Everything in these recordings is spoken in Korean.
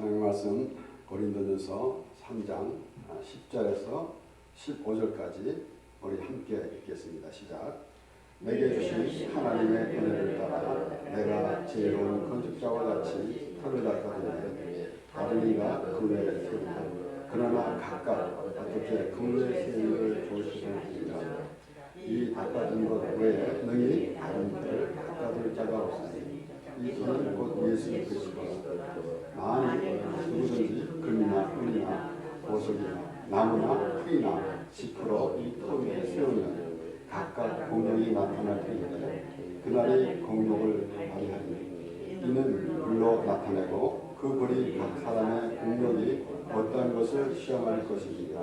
하나님 말씀 고린도전서 3장 10절에서 15절까지 우리 함께 읽겠습니다. 시작. 내게 주신 하나님의 은혜를 따라 내가 지혜로운 건축자와 같이 터를 닦아두는데 다른 이가 그 외에 세운다. 그러나 각각 어떻게 그 외에 세우기를 조심하시니라. 이 닦아준 것 외에 능히 다른 일을 닦아둘 자가 없으니 이 손은 곧 예수 그리스도라. 만일 누구든지 금이나 은이나 보석이나 나무나 풀이나 지푸로 이토 위에 세우면 각각 공룡이 나타날 터인데 그날이 공룡을 발휘하니 이는 불로 나타내고 그 불이 각 사람의 공룡이 어떠한 것을 시험할 것이니라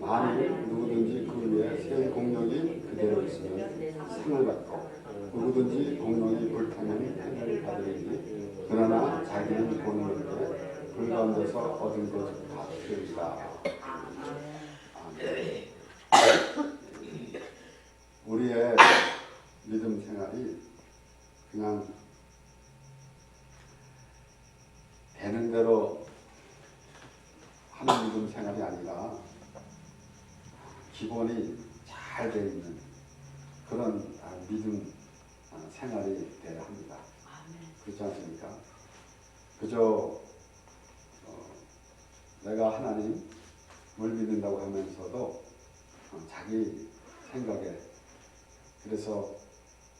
만일 누구든지 그 위에 세운 공룡이 그대로 있으면 상을 받고 누구든지 공룡이 불타면 해를 받으리니 그러나 자기는 본인에게 불 가운데서 얻은 것을 다 주리라 아멘. 우리의 믿음 생활이 그냥 되는 대로 하는 믿음 생활이 아니라 기본이 잘 되어 있는 그런 아, 믿음 아, 생활이 되어야 합니다. 그렇지 않습니까? 그저 어, 내가 하나님을 믿는다고 하면서도 어, 자기 생각에 그래서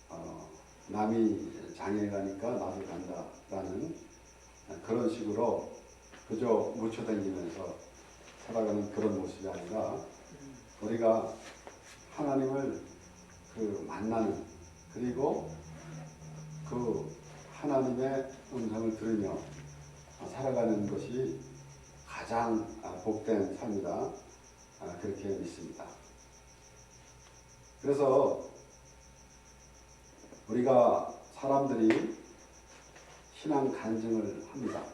어, 남이 장에 가니까 나도 간다라는 그런 식으로 그저 묻혀다니면서 살아가는 그런 모습이 아니라 우리가 하나님을 그 만나는 그리고 그 하나님의 음성을 들으며 살아가는 것이 가장 아, 복된 삶이다 아, 그렇게 믿습니다. 그래서 우리가 사람들이 신앙 간증을 합니다.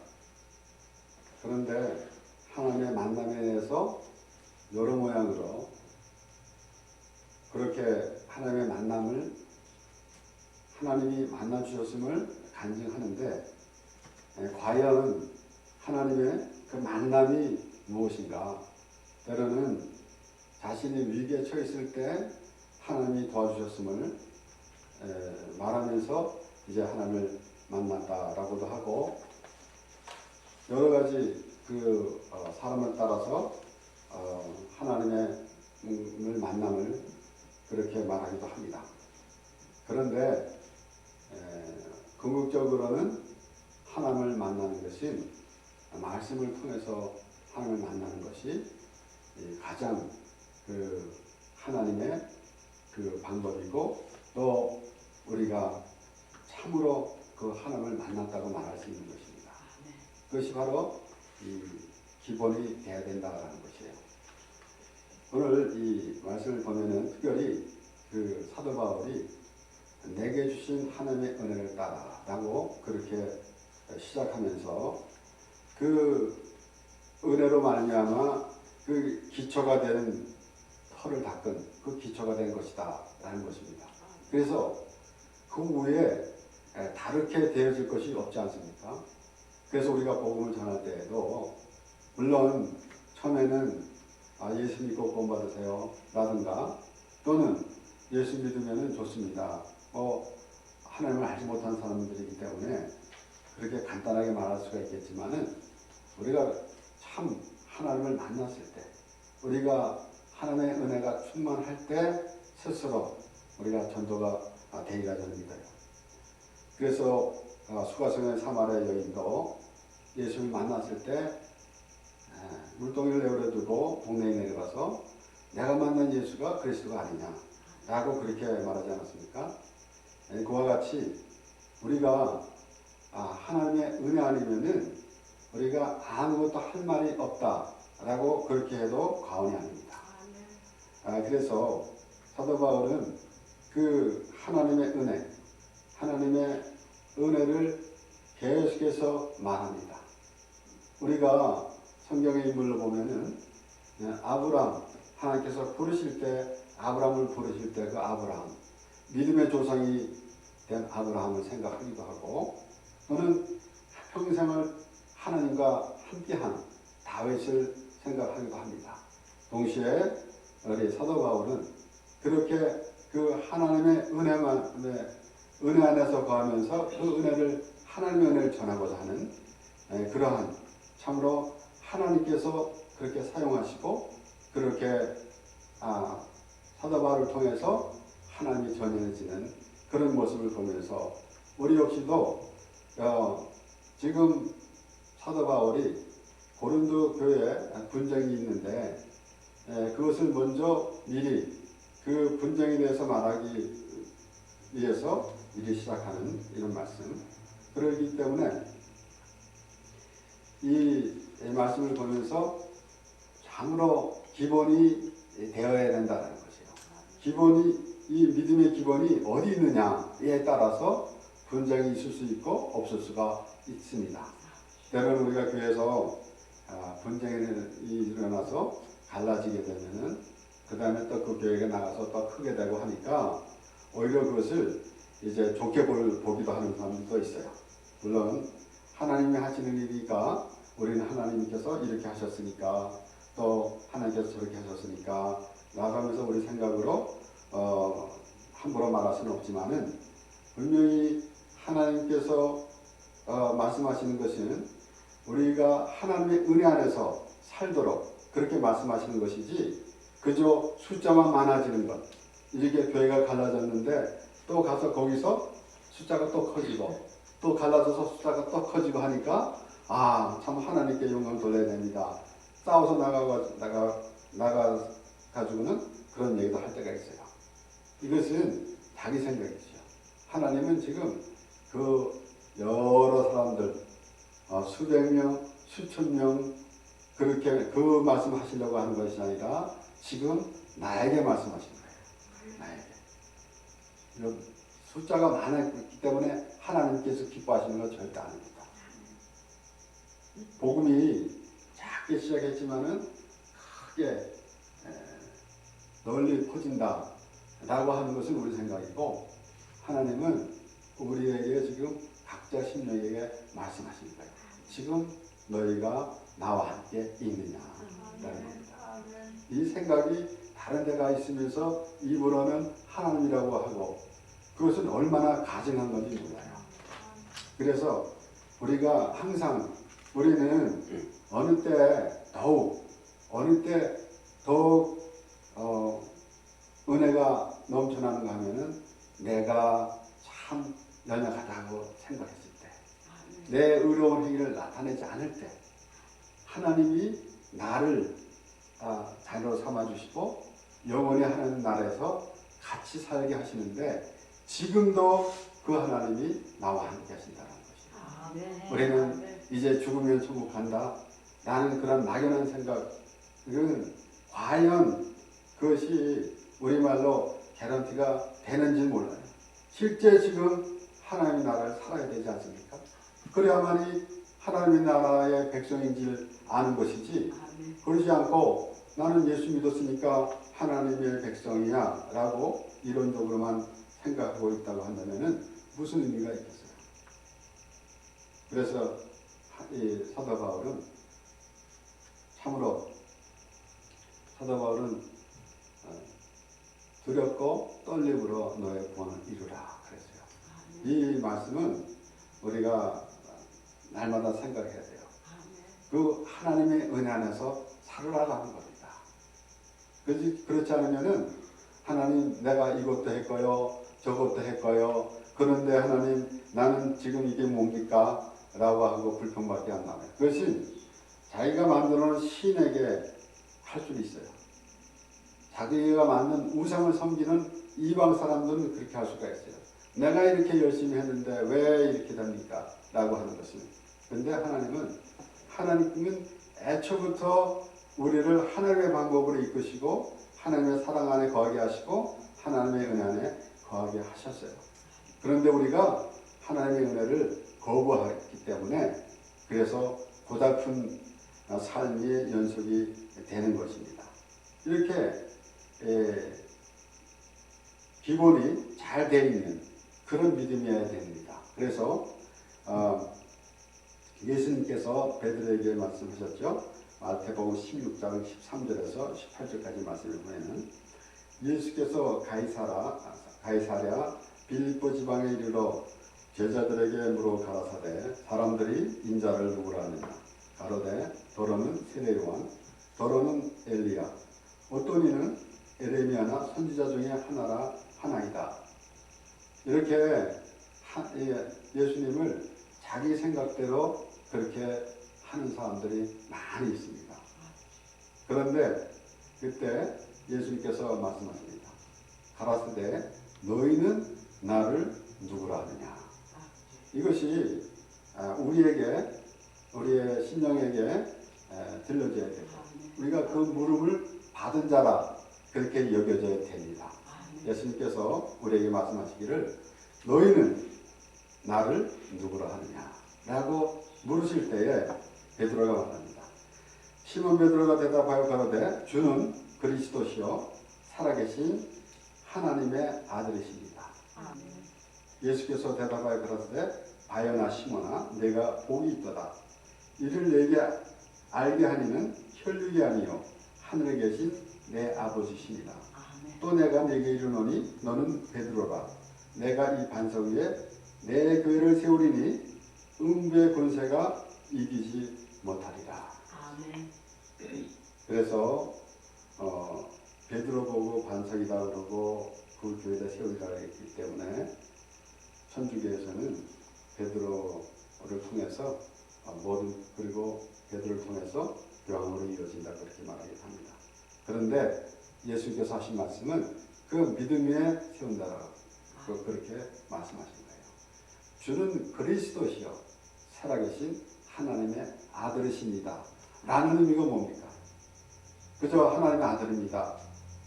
그런데 하나님의 만남에 대해서 여러 모양으로 그렇게 하나님의 만남을 하나님이 만나 주셨음을 간증하는데 에, 과연 하나님의 그 만남이 무엇인가? 때로는 자신이 위기에 처했을 때 하나님이 도와주셨음을 에, 말하면서 이제 하나님을 만났다라고도 하고 여러 가지 그 어, 사람을 따라서 어, 하나님의 을 만남을 그렇게 말하기도 합니다. 그런데 에, 궁극적으로는 하나님을 만나는 것이 말씀을 통해서 하나님을 만나는 것이 이 가장 그 하나님의 그 방법이고 또 우리가 참으로 그 하나님을 만났다고 말할 수 있는 것입니다. 그것이 바로 이 기본이 돼야 된다라는 것이에요. 오늘 이 말씀을 보면은 특별히 그 사도 바울이 내게 주신 하나님의 은혜를 따라라고 그렇게 시작하면서 그 은혜로 말미암아 그 기초가 되는 털을 닦은 그 기초가 된 것이다 라는 것입니다. 그래서 그 위에 다르게 되어질 것이 없지 않습니까? 그래서 우리가 복음을 전할 때에도 물론 처음에는 아, 예수 믿고 구원 받으세요 라든가 또는 예수 믿으면 좋습니다. 뭐 하나님을 알지 못한 사람들이기 때문에 그렇게 간단하게 말할 수가 있겠지만은 우리가 참 하나님을 만났을 때 우리가 하나님의 은혜가 충만할 때 스스로 우리가 전도가 되기가 저는 믿어요. 그래서 수가성의 사마리아 여인도 예수를 만났을 때 물동이를 내버려 두고 동네에 내려가서 내가 만난 예수가 그리스도가 아니냐 라고 그렇게 말하지 않았습니까? 그와 같이 우리가 하나님의 은혜 아니면은 우리가 아무것도 할 말이 없다 라고 그렇게 해도 과언이 아닙니다. 그래서 사도 바울은 그 하나님의 은혜, 하나님의 은혜를 계속해서 말합니다. 우리가 성경의 인물로 보면은 아브람 하나님께서 부르실 때 아브람을 부르실 때 그 아브람 믿음의 조상이 된 아브라함을 생각하기도 하고 또는 평생을 하나님 하나님과 함께한 다윗을 생각하기도 합니다. 동시에 우리 사도 바울은 그렇게 그 하나님의 은혜만 은혜 안에서 거하면서 그 은혜를 하나님의 은혜를 전하고자 하는 에, 그러한 참으로 하나님께서 그렇게 사용하시고 그렇게 아, 사도 바울을 통해서 하나님이 전해지는 그런 모습을 보면서 우리 역시도 어, 지금 사도 바울이 고린도 교회에 분쟁이 있는데 에, 그것을 먼저 미리 그 분쟁에 대해서 말하기 위해서 미리 시작하는 이런 말씀. 그러기 때문에 이 말씀을 보면서 참으로 기본이 되어야 된다는 것이에요. 기본이 이 믿음의 기본이 어디 있느냐에 따라서 분쟁이 있을 수 있고 없을 수가 있습니다. 때로는 우리가 교회에서 아, 분쟁이 일어나서 갈라지게 되면은 그 다음에 또 그 교회가 나가서 또 크게 되고 하니까 오히려 그것을 이제 좋게 볼, 보기도 하는 사람들도 있어요. 물론 하나님이 하시는 일이니까 우리는 하나님께서 이렇게 하셨으니까 또 하나님께서 저렇게 하셨으니까 나가면서 우리 생각으로 어, 함부로 말할 수는 없지만은 분명히 하나님께서 어, 말씀하시는 것은 우리가 하나님의 은혜 안에서 살도록 그렇게 말씀하시는 것이지 그저 숫자만 많아지는 것 이렇게 교회가 갈라졌는데 또 가서 거기서 숫자가 또 커지고 또 갈라져서 숫자가 또 커지고 하니까 아 참 하나님께 영광 돌려야 됩니다. 싸워서 나가고 나가 나가 가지고는 그런 얘기도 할 때가 있어요. 이것은 자기 생각이죠. 하나님은 지금 그 여러 사람들 어, 수백 명, 수천 명 그렇게 그 말씀하시려고 하는 것이 아니라 지금 나에게 말씀하시는 숫자가 많았기 때문에 하나님께서 기뻐하시는 건 절대 아닙니다. 복음이 작게 시작했지만은 크게 에, 널리 퍼진다라고 하는 것은 우리 생각이고 하나님은 우리에게 지금 각자 심령에게 거예요. 지금 너희가 나와 함께 있느냐라는 겁니다. 이 생각이 다른 데가 있으면서 입으로는 하나님이라고 하고 그것은 얼마나 가증한 건지 몰라요. 그래서 우리가 항상 우리는 어느 때 더욱 어느 때 더욱 어, 은혜가 넘쳐나는가 하면은 내가 참 연약하다고 생각했을 때, 내 의로운 행위를 나타내지 않을 때, 하나님이 나를 아, 자녀로 삼아주시고 영원히 하나님 나라에서 같이 살게 하시는데 지금도 그 하나님이 나와 함께 하신다는 것이에요. 우리는 이제 죽으면 천국 간다. 나는 그런 막연한 생각은 과연 그것이 우리말로 개런티가 되는지 몰라요. 실제 지금 하나님의 나라를 살아야 되지 않습니까? 그래야만이 하나님의 나라의 백성인지를 아는 것이지 그러지 않고 나는 예수 믿었으니까 하나님의 백성이야 라고 이론적으로만 생각하고 있다고 한다면 무슨 의미가 있겠어요? 그래서 이 사도 바울은 참으로 사도 바울은 어, 두렵고 떨림으로 너의 구원을 이루라 그랬어요. 이 말씀은 우리가 날마다 생각해야 돼요. 그 하나님의 은혜 안에서 살아가는 겁니다. 그렇지, 그렇지 않으면은 하나님 내가 이것도 했고요, 저것도 했고요. 그런데 하나님 나는 지금 이게 뭡니까? 라고 하고 불평밖에 안 나와요. 그것이 자기가 만들어 놓은 신에게 할 수도 있어요. 자기가 만든 우상을 섬기는 이방 사람들은 그렇게 할 수가 있어요. 내가 이렇게 열심히 했는데 왜 이렇게 됩니까? 라고 하는 것은. 근데 하나님은, 하나님은 애초부터 우리를 하나님의 방법으로 이끄시고, 하나님의 사랑 안에 거하게 하시고, 하나님의 은혜 안에 거하게 하셨어요. 그런데 우리가 하나님의 은혜를 거부하기 때문에, 그래서 고달픈 삶의 연속이 되는 것입니다. 이렇게 에, 기본이 잘 되어 있는 그런 믿음이어야 됩니다. 그래서 어, 예수님께서 베드로에게 말씀하셨죠. 마태복음 16장 13절에서 18절까지 말씀을 보면은 예수께서 가이사라 가이사랴 빌립보 지방에 이르러 제자들에게 물어 가라사대 사람들이 인자를 누구라 하느냐? 가로되 더러는 세례요한 더러는 엘리야. 어떤 이는 에레미야나 선지자 중에 하나라 하나이다. 이렇게 하- 예, 예수님을 자기 생각대로 그렇게 하는 사람들이 많이 있습니다. 그런데 그때 예수님께서 말씀하십니다. 가라사대 너희는 나를 누구라 하느냐. 이것이 아, 우리에게 우리의 신령에게 에, 들려줘야 돼요. 우리가 그 물음을 받은 자라 그렇게 여겨져야 됩니다. 예수님께서 우리에게 말씀하시기를 너희는 나를 누구라 하느냐 라고 물으실 때에 베드로가 말합니다. 시몬 베드로가 대답하여 가로되 주는 그리스도시요 살아계신 하나님의 아들이십니다. 예수께서 대답하여 가로되 바요나 시몬아 내가 복이 있도다. 이를 내게 알게 하니는 혈육이 아니요 하늘에 계신 내 아버지시니라. 또 내가 내게 이르노니 너는 베드로라. 내가 이 반석 위에 내 교회를 세우리니 음부의 권세가 이기지 못하리라. 그래서 어, 베드로 보고 반석이다 그러고 그 교회를 세우리라 했기 때문에 천주교에서는 베드로를 통해서 어, 모든 그리고 베드로를 통해서 교황으로 이루어진다 그렇게 말하기도 합니다. 그런데 예수께서 하신 말씀은 그 믿음 위에 세운다라고 그- 그렇게 말씀하신 거예요. 주는 그리스도시요 살아계신 하나님의 아들이십니다. 라는 의미가 뭡니까? 그저 하나님의 아들입니다.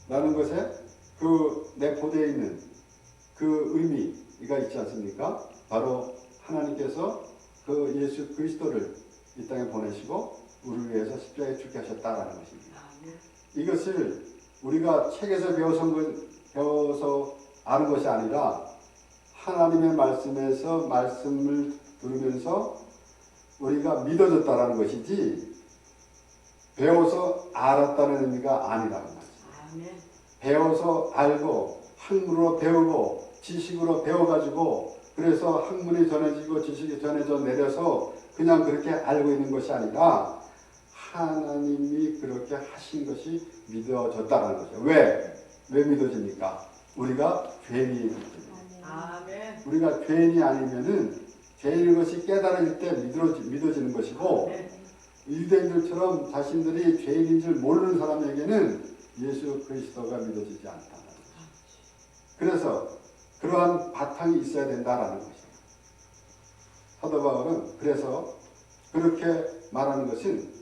라는 것에 그내 고대에 있는 그 의미가 있지 않습니까? 바로 하나님께서 그 예수 그리스도를 이 땅에 보내시고 우리를 위해서 십자가에 죽게 하셨다라는 것입니다. 이것을 우리가 책에서 배워서, 배워서 아는 것이 아니라 하나님의 말씀에서 말씀을 들으면서 우리가 믿어졌다라는 것이지 배워서 알았다는 의미가 아니라는 말이죠. 배워서 알고 학문으로 배우고 지식으로 배워가지고 그래서 학문이 전해지고 지식이 전해져 내려서 그냥 그렇게 알고 있는 것이 아니라 하나님이 그렇게 하신 것이 믿어졌다는 거죠. 왜? 왜 믿어집니까? 우리가 괜히 믿어집니다. 우리가 괜히 아니면은 죄인 것이 깨달을 때 믿어지, 믿어지는 것이고 유대인들처럼 자신들이 죄인인 줄 모르는 사람에게는 예수 그리스도가 믿어지지 거죠. 그래서 그러한 바탕이 있어야 된다라는 것이에요. 사도 바울은 그래서 그렇게 말하는 것은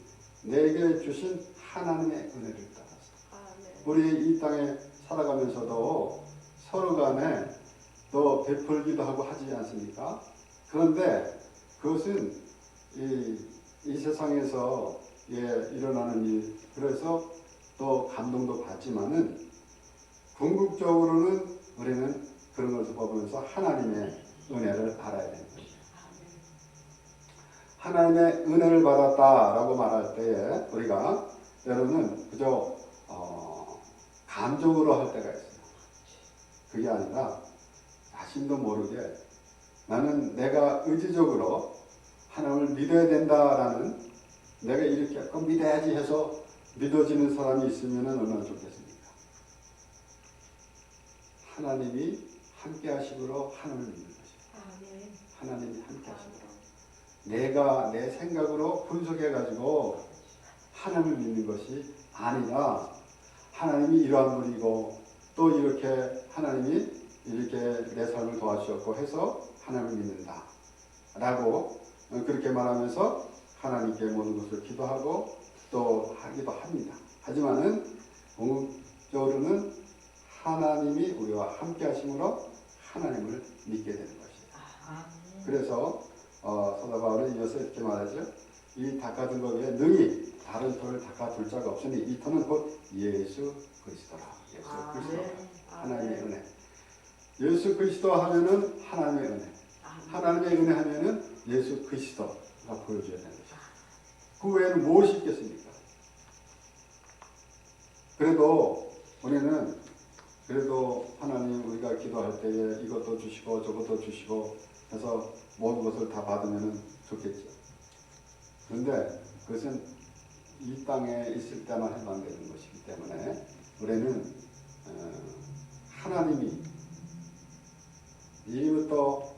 내게 주신 하나님의 은혜를 따라서 우리 이 땅에 살아가면서도 서로 간에 또 베풀기도 하고 하지 않습니까? 그런데 그것은 이, 이 세상에서 예, 일어나는 일, 그래서 또 감동도 받지만은 궁극적으로는 우리는 그런 것을 보면서 하나님의 은혜를 알아야 되는 거죠. 하나님의 은혜를 받았다라고 말할 때에 우리가 때로는 그저 어, 감정으로 할 때가 있어요. 그게 아니라 자신도 모르게 나는 내가 의지적으로 하나님을 믿어야 된다라는 내가 이렇게 꼭 믿어야지 해서 믿어지는 사람이 있으면 얼마나 좋겠습니까? 하나님이 함께 하심으로 하나님을 믿는 것이에요. 하나님이 함께 하심으로. 내가 내 생각으로 분석해가지고 하나님을 믿는 것이 아니라 하나님이 이러한 분이고 또 이렇게 하나님이 이렇게 내 삶을 도와주셨고 해서 하나님을 믿는다. 라고 그렇게 말하면서 하나님께 모든 것을 기도하고 또 하기도 합니다. 하지만은 궁극적으로는 하나님이 우리와 함께 하심으로 하나님을 믿게 되는 것이에요. 그래서 어, 사도 바울은 이어서 이렇게 말하죠. 이 닦아둔 것 외에 능히 다른 터를 닦아둘 자가 없으니 이 터는 곧 예수 그리스도라. 예수 그리스도. 하나님의 은혜. 예수 그리스도 하면은 하나님의 은혜. 하나님의 은혜 하면은 예수 그리스도가 다 보여줘야 되는 것이죠. 그 외에는 무엇이 있겠습니까? 그래도 우리는 그래도 하나님 우리가 기도할 때에 이것도 주시고 저것도 주시고 해서 모든 것을 다 받으면 좋겠죠. 그런데 그것은 이 땅에 있을 때만 해당되는 것이기 때문에 우리는 어, 하나님이 이부터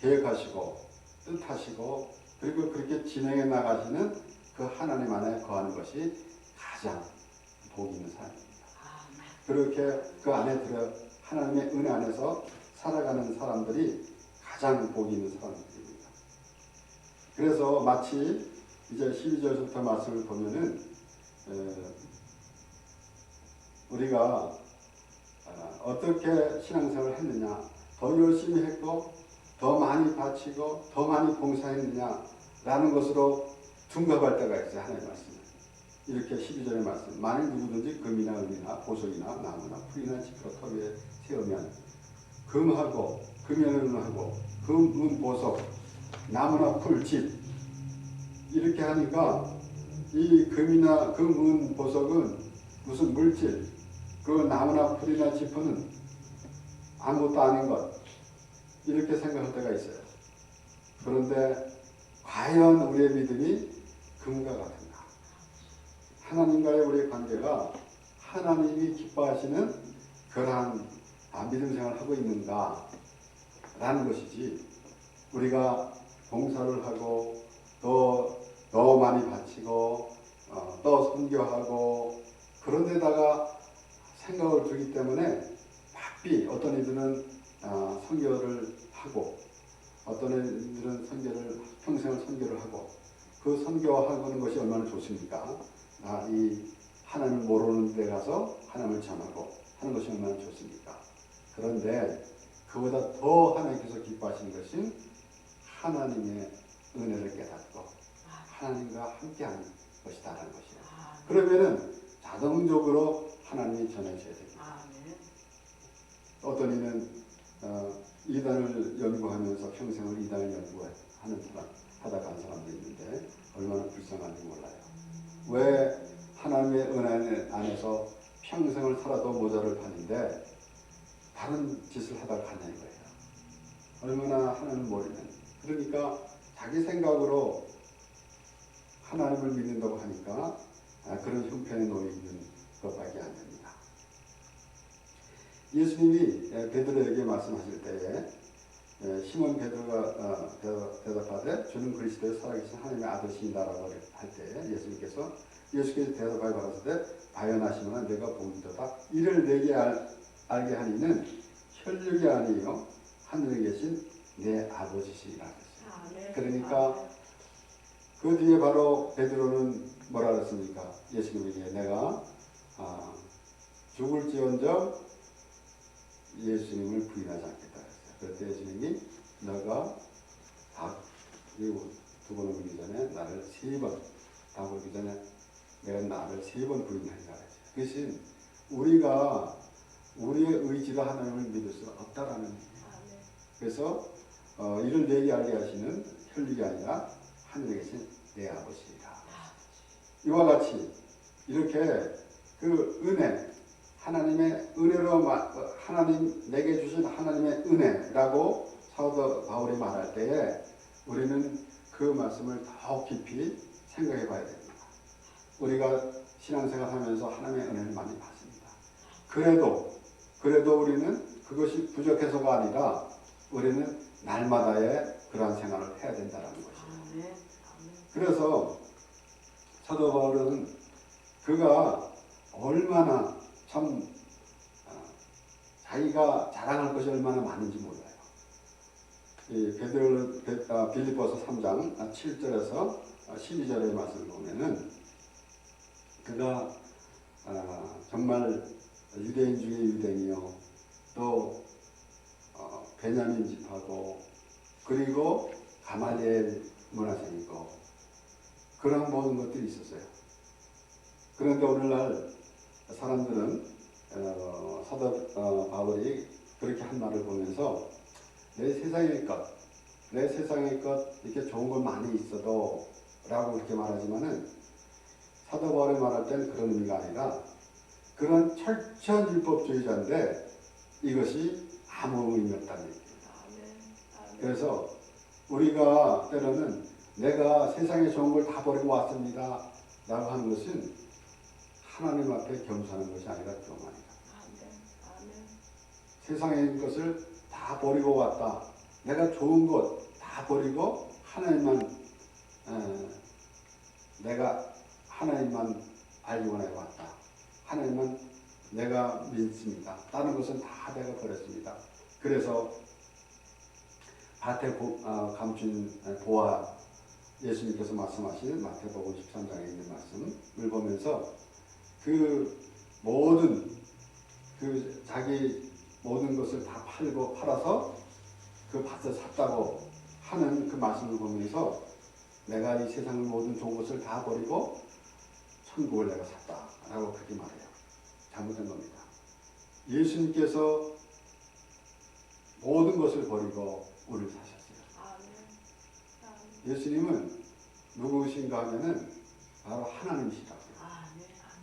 계획하시고 뜻하시고 그리고 그렇게 진행해 나가시는 그 하나님 안에 거하는 것이 가장 복 있는 삶입니다. 그렇게 그 안에 들어 하나님의 은혜 안에서 살아가는 사람들이 가장 복 있는 사람들입니다. 그래서 마치 이제 12절부터 말씀을 보면은 에, 우리가 아, 어떻게 신앙생활을 했느냐 더 열심히 했고 더 많이 바치고 더 많이 봉사했느냐라는 것으로 둔갑할 때가 있어요. 하나님 말씀은 이렇게 12절의 말씀. 만일 누구든지 금이나 은이나 보석이나 나무나 풀이나 지프로 터 위에 세우면 금하고 금연은하고 금은 보석 나무나 풀집 이렇게 하니까 이 금이나 금은 보석은 무슨 물질 그 나무나 풀이나 지퍼는 아무것도 아닌 것 이렇게 생각할 때가 있어요. 그런데 과연 우리의 믿음이 금과 같은가? 하나님과의 우리의 관계가 하나님이 기뻐하시는 그러한 아, 믿음 생활을 하고 있는가? 라는 것이지 우리가 봉사를 하고 또 더 많이 바치고 어, 또 선교하고 그런 데다가 생각을 두기 때문에 바삐 어떤 이들은 아, 선교를 하고 어떤 이들은 선교를 평생을 선교를 하고 그 선교하는 것이 얼마나 좋습니까? 아, 이 하나님을 모르는 데 가서 하나님을 전하고 하는 것이 얼마나 좋습니까? 그런데 그보다 더 하나님께서 기뻐하시는 것은 하나님의 은혜를 깨닫고 하나님과 함께하는 것이다라는 것이에요. 그러면은 자동적으로 하나님이 전해져야 됩니다. 어떤 이는 어, 이단을 연구하면서 평생을 이단을 연구하는 사람 하다 간 사람도 있는데 얼마나 불쌍한지 몰라요. 왜 하나님의 은혜 안에서 평생을 살아도 모자를 파는데 다른 짓을 하다 가냐는 거예요. 얼마나 하나님을 모르면 그러니까 자기 생각으로 하나님을 믿는다고 하니까 아, 그런 형편에 놓여 있는 것밖에 안 됩니다. 예수님이 에, 베드로에게 말씀하실 때에 에, 시몬 베드로가 어, 대답- 대답하되 주는 그리스도의 살아계신 하나님의 아들이시다라고 할 때 예수님께서 예수께서 대답하여 가라사대 바연하시면 내가 보기도다 이를 내게 알, 알게 하니는 혈육이 아니요 하늘에 계신 내 아버지시라 했어요. 그러니까 그 뒤에 바로 베드로는 뭐라 그랬습니까? 예수님에게 내가 아, 죽을지언정 예수님을 부인하지 않겠다. 그때 예수님이 너가 닭두번 오기 전에 나를 세 번 닭 오기 전에 내가 나를 세 번 부인하리라 그랬어요. 그것은 우리가 우리의 의지로 하나님을 믿을 수 없다라는 얘기예요. 그래서 어, 이를 내게 알게 하시는 혈육이 아니라 하늘에 계신 내 아버지이다. 이와 같이 이렇게 그 은혜 하나님의 은혜로 하나님 내게 주신 하나님의 은혜라고 사도 바울이 말할 때에 우리는 그 말씀을 더 깊이 생각해 봐야 됩니다. 우리가 신앙생활 하면서 하나님의 은혜를 많이 받습니다. 그래도 그래도 우리는 그것이 부족해서가 아니라 우리는 날마다의 그러한 생활을 해야 된다는 것이에요. 그래서 사도 바울은 그가 얼마나 참 어, 자기가 자랑할 것이 얼마나 많은지 몰라요. 이 베드로 베- 아, 빌립보서 3장 7절에서 12절의 말씀을 보면은 그가 아, 정말 유대인 중에 유대인이요 또 어, 베냐민 집하고 그리고 가말리엘 문화생이고 그런 모든 것들이 있었어요. 그런데 오늘날 사람들은 어, 사도 어, 바울이 그렇게 한 말을 보면서 내 세상의 것, 내 세상의 것 이렇게 좋은 건 많이 있어도 라고 그렇게 말하지만은 사도 바울이 말할 때는 그런 의미가 아니라 그런 철저한 율법주의자인데 이것이 아무 의미 없다는 얘기입니다. 그래서 우리가 때로는 내가 세상에 좋은 걸 다 버리고 왔습니다. 라고 하는 것은 하나님 앞에 겸손한 것이 아니라 교만이다. 세상의 것을 다 버리고 왔다. 내가 좋은 것 다 버리고 하나님만 에, 내가 하나님만 알고 내가 왔다. 하나님만 내가 믿습니다. 다른 것은 다 내가 버렸습니다. 그래서 밭에 보, 아, 감춘 아, 보아 예수님께서 말씀하신 마태복음 13장에 있는 말씀을 보면서 그 모든 그 자기 모든 것을 다 팔고 팔아서 그 밭을 샀다고 하는 그 말씀을 보면서 내가 이 세상의 모든 좋은 것을 다 버리고 천국을 내가 샀다라고 그렇게 말해요. 잘못된 겁니다. 예수님께서 모든 것을 버리고 우리를 사셨어요. 예수님은 누구신가 하면은 바로 하나님이시라고요.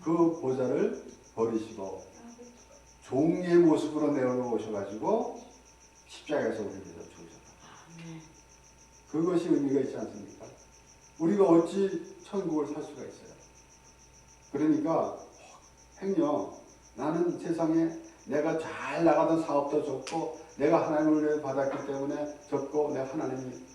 그 보좌를 버리시고 종의 모습으로 내려오셔가지고 십자가에서 우리를 죽으셨다. 그것이 의미가 있지 않습니까? 우리가 어찌 천국을 살 수가 있어요? 그러니까 행여 나는 세상에 내가 잘 나가던 사업도 좋고 내가 하나님을 은혜 받았기 때문에 좋고 내가 하나님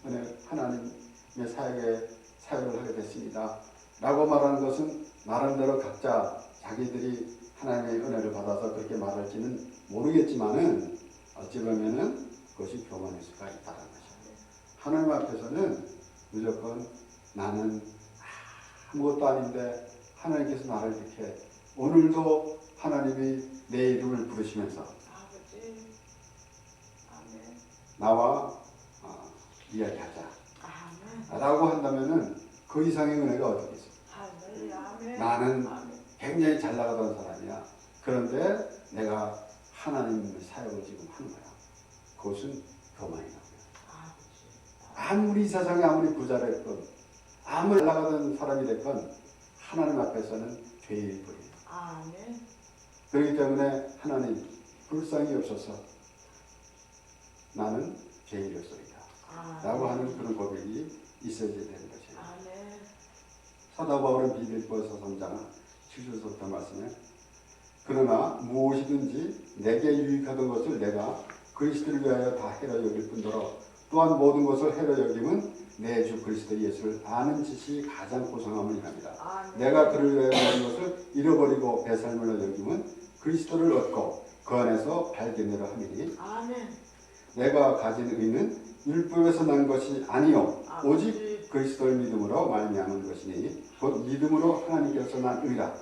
하나님의 사역에 사역을 하게 됐습니다. 라고 말하는 것은 나름대로 각자 자기들이 하나님의 은혜를 받아서 그렇게 말할지는 모르겠지만은 어찌 보면은 그것이 교만일 수가 있다는 것이에요. 하나님 앞에서는 무조건 나는 아무것도 아닌데 하나님께서 나를 이렇게 오늘도 하나님이 내 이름을 부르시면서 나와 어, 이야기하자. 라고 한다면은 그 이상의 은혜가 어디 있어? 나는 굉장히 잘 나가던 사람이야. 그런데 내가 하나님의 사역을 지금 하는 거야. 그것은 교만이라고요. 아무리 이 세상에 아무리 부자라 했건 아무리 잘 나가던 사람이 됐건 하나님 앞에서는 죄일 뿐이에요. 그렇기 때문에 하나님 불쌍히 없어서 나는 죄인이었소이다. 라고 하는 그런 고백이 있어야 되는 바울은 비빌보에서 3장 7절부터 말씀에 그러나 무엇이든지 내게 유익하던 것을 내가 그리스도를 위하여 다 해로 여길 뿐더러 또한 모든 것을 해로 여김은 내 주 그리스도 예수를 아는 지식이 가장 고상함이랍니다. 내가 그를 위하여 모든 것을 잃어버리고 배설물로 여김은 그리스도를 얻고 그 안에서 발견하려 함이니. 내가 가진 의는 율법에서 난 것이 아니요 오직 그리스도를 믿음으로 말미암은 것이니 곧 믿음으로 하나님께서 난 의라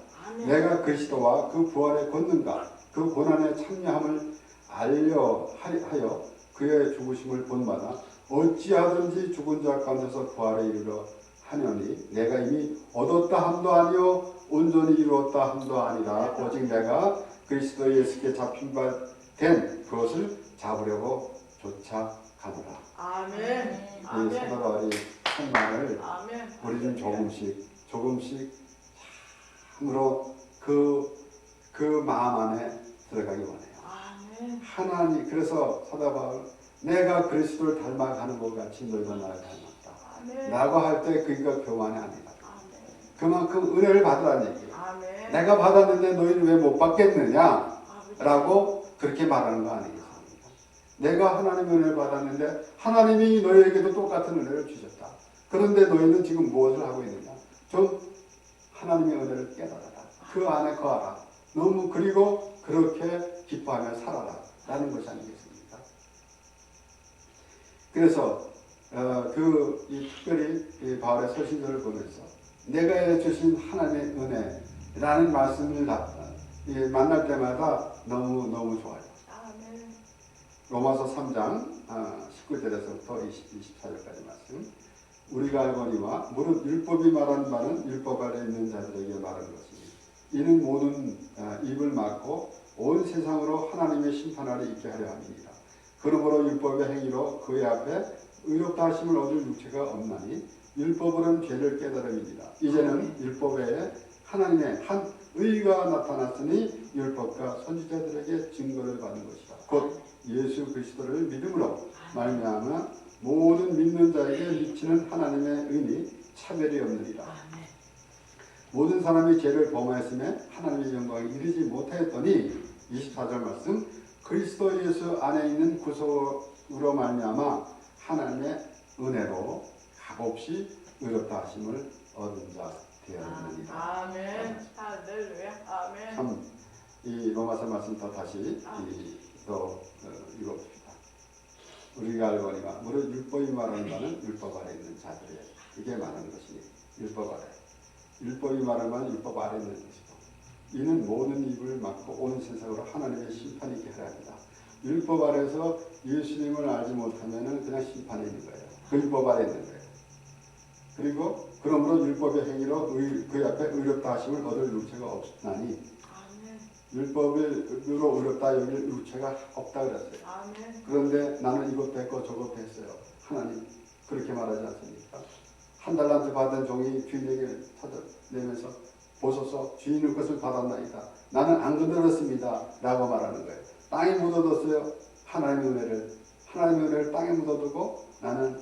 내가 그리스도와 그 부활의 권능과 그 고난의 참여함을 알려 하여 그의 죽으심을 본받아 어찌하든지 죽은 자 가운데서 부활에 이르러 하려니 내가 이미 얻었다 함도 아니요 온전히 이루었다 함도 아니라 오직 내가 그리스도 예수께 잡힌 바 된 그것을 잡으려고 쫓아가노라. 아멘. 이 사도 바울 한 말을. 우리는 조금씩 조금씩 참으로 그, 그 마음 안에 들어가기 원해요. 하나님 그래서 사도 바울 내가 그리스도를 닮아가는 것 같이 너희도 나를 닮았다. 라고 할 때 그가 교만이 아니다. 아멘. 그만큼 은혜를 받으라는 얘기예요. 내가 받았는데 너희는 왜 못 받겠느냐? 라고 그렇게 말하는 거 아니겠습니까? 내가 하나님의 은혜를 받았는데 하나님이 너희에게도 똑같은 은혜를 주셨다. 그런데 너희는 지금 무엇을 하고 있느냐? 좀 하나님의 은혜를 깨달아라. 그 안에 거하라. 너무 그리고 그렇게 기뻐하며 살아라. 라는 것이 아니겠습니까? 그래서 어, 그 이 특별히 이 바울의 서신서를 보면서 내가 주신 하나님의 은혜라는 말씀을 나- 이 만날 때마다 너무 너무 좋아요. 로마서 3장 19절에서부터 20, 24절까지 말씀. 우리가 알거니와 무릇 율법이 말하는 바는 율법 아래 있는 자들에게 말하는 것이니 이는 모든 아, 입을 막고 온 세상으로 하나님의 심판하러 있게 하려 함이니라. 그러므로 율법의 행위로 그의 앞에 의롭다 하심을 얻을 육체가 없나니 율법으로는 죄를 깨달음이니라. 이제는 율법에 하나님의 한 의가 나타났으니 율법과 선지자들에게 증거를 받는 것이다. 곧 예수 그리스도를 믿음으로 말미암아 모든 믿는 자에게 미치는 하나님의 은이 차별이 없느니라. 아멘. 모든 사람이 죄를 범하였음에 하나님의 영광에 이르지 못하였더니 24절 말씀 그리스도 예수 안에 있는 구속으로 말미암아 하나님의 은혜로 값없이 의롭다 하심을 얻은 자 되었느니라. 아멘. 할렐루야. 아멘. 참 이 로마서 말씀 더 다시 이, 또 어, 읽어봅시다. 우리가 알거니와 무릇 율법이 말하는 바는 율법 아래 있는 자들이에요. 이게 말하는 것이니 율법 아래. 율법이 말하는 바는 율법 아래 있는 것이고 이는 모든 입을 막고 온 세상으로 하나님의 심판이 있게 하려 합니다. 율법 아래서 예수님을 알지 못하면 그냥 심판에 있는 거예요. 그 율법 아래 있는 거예요. 그리고 그러므로 율법의 행위로 의, 그 앞에 의롭다 하심을 얻을 육체가 없나니. 율법으로 의롭다 여길 육체가 없다 그랬어요. 그런데 나는 이것도 했고 저것도 했어요. 하나님 그렇게 말하지 않습니까? 한 달란트 받은 종이 주인에게 찾아내면서 보소서 주인의 것을 받았나이다. 나는 안 거들었습니다. 라고 말하는 거예요. 땅에 묻어뒀어요. 하나님의 은혜를. 하나님의 은혜를 땅에 묻어두고 나는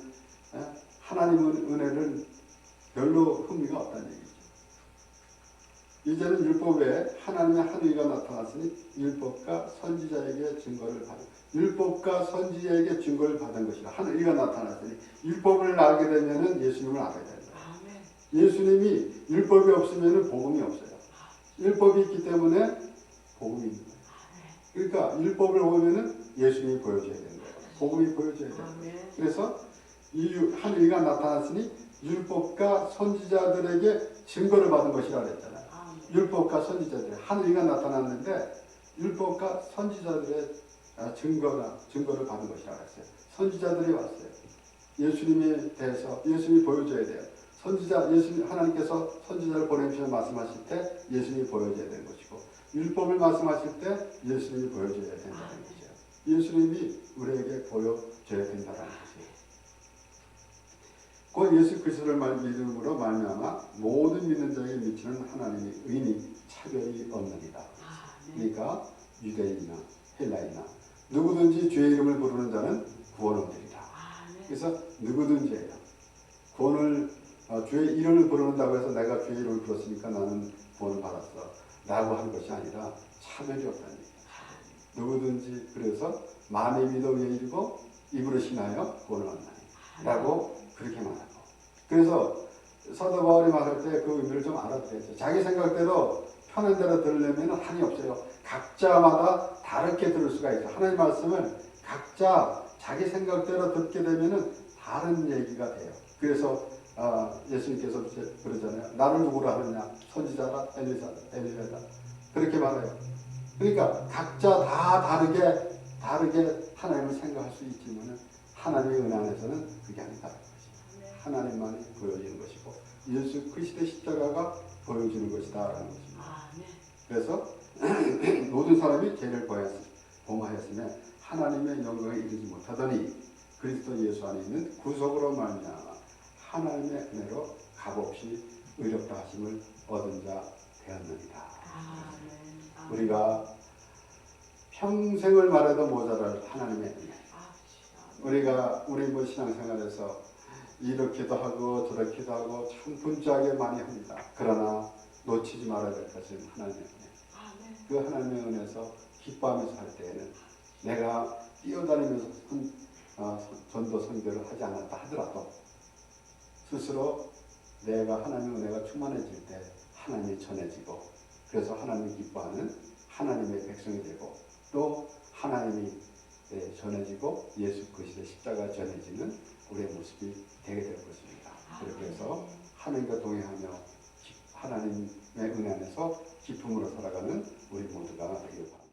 예? 하나님의 은혜를 별로 흥미가 없다는 얘기죠. 이제는 율법에 하나님의 한의가 나타났으니 율법과 선지자에게 증거를 받은 율법과 선지자에게 증거를 받은 것이라 한의가 나타났으니 율법을 알게 되면은 예수님을 알아야 된다. 예수님이 율법이 없으면은 복음이 없어요. 율법이 있기 때문에 복음이 있는 거예요. 그러니까 율법을 보면은 예수님이 보여줘야 되는 거예요. 복음이 보여줘야 돼요. 그래서 이 한의가 나타났으니 율법과 선지자들에게 증거를 받은 것이라 그랬잖아요. 율법과 선지자들 한의가 나타났는데 율법과 선지자들의 아, 증거나 증거를 받은 것이라 그랬어요. 선지자들이 왔어요. 예수님에 대해서 예수님이 보여줘야 돼요. 선지자 예수님 하나님께서 선지자를 보내주셔서 말씀하실 때 예수님이 보여줘야 되는 것이고 율법을 말씀하실 때 예수님이 보여줘야 된다는 것이에요. 예수님이 우리에게 보여줘야 된다는 것이에요. 곧 예수 그리스도를 말 믿음으로 말미암아 모든 믿는 자에게 미치는 하나님의 의니 차별이 없느니라. 아멘. 그러니까 유대인이나 헬라이나 누구든지 주의 이름을 부르는 자는 구원을 얻으리라. 그래서 누구든지예요. 구원을 어, 주의 이름을 부른다고 해서 내가 주의 이름을 불렀으니까 나는 구원을 받았어. 라고 하는 것이 아니라 차별이 없다는 얘기예요. 누구든지 그래서 마음의 믿어 위에 이르고 입으로 신하여 구원을 얻나니. 라고 그렇게 말하고. 그래서 사도 바울이 말할 때 그 의미를 좀 알아들어야죠. 자기 생각대로 편한 대로 들으려면 한이 없어요. 각자마다 다르게 들을 수가 있어요. 하나님 말씀을 각자 자기 생각대로 듣게 되면은 다른 얘기가 돼요. 그래서 아, 예수님께서 그러잖아요. 나를 누구라 하느냐? 선지자다, 엘리사다, 엘리야다. 그렇게 말해요. 그러니까 각자 다 다르게 다르게 하나님을 생각할 수 있지만은 하나님의 은혜 안에서는 그게 아니다. 하나님만이 보여지는 것이고 예수 그리스도의 십자가가 보여지는 것이다라는 것입니다. 아멘. 그래서 모든 사람이 죄를 범하였으며 하나님의 영광에 이르지 못하더니 그리스도 예수 안에 있는 구속으로 말미암아 하나님의 은혜로 값없이 의롭다 하심을 얻은 자 되었느니라. 아멘. 우리가 평생을 말해도 모자랄 하나님의 은혜. 우리가 우리 뭐 신앙생활에서 이렇게도 하고 저렇게도 하고 참 분주하게 많이 합니다. 그러나 놓치지 말아야 될 것은 하나님의 은혜. 아멘. 그 하나님의 은혜에서 기뻐하면서 할 때에는 내가 뛰어다니면서 선, 어, 전도 선교를 하지 않았다 하더라도 스스로 내가 하나님의 은혜가 충만해질 때 하나님이 전해지고 그래서 하나님이 기뻐하는 하나님의 백성이 되고 또 하나님이 예, 전해지고 예수 그리스도의 십자가 전해지는 우리의 모습이 되게 될 것입니다. 그렇게 해서 하나님과 동행하며 기- 하나님의 은혜 안에서 기쁨으로 살아가는 우리 모두가 되길 바랍니다.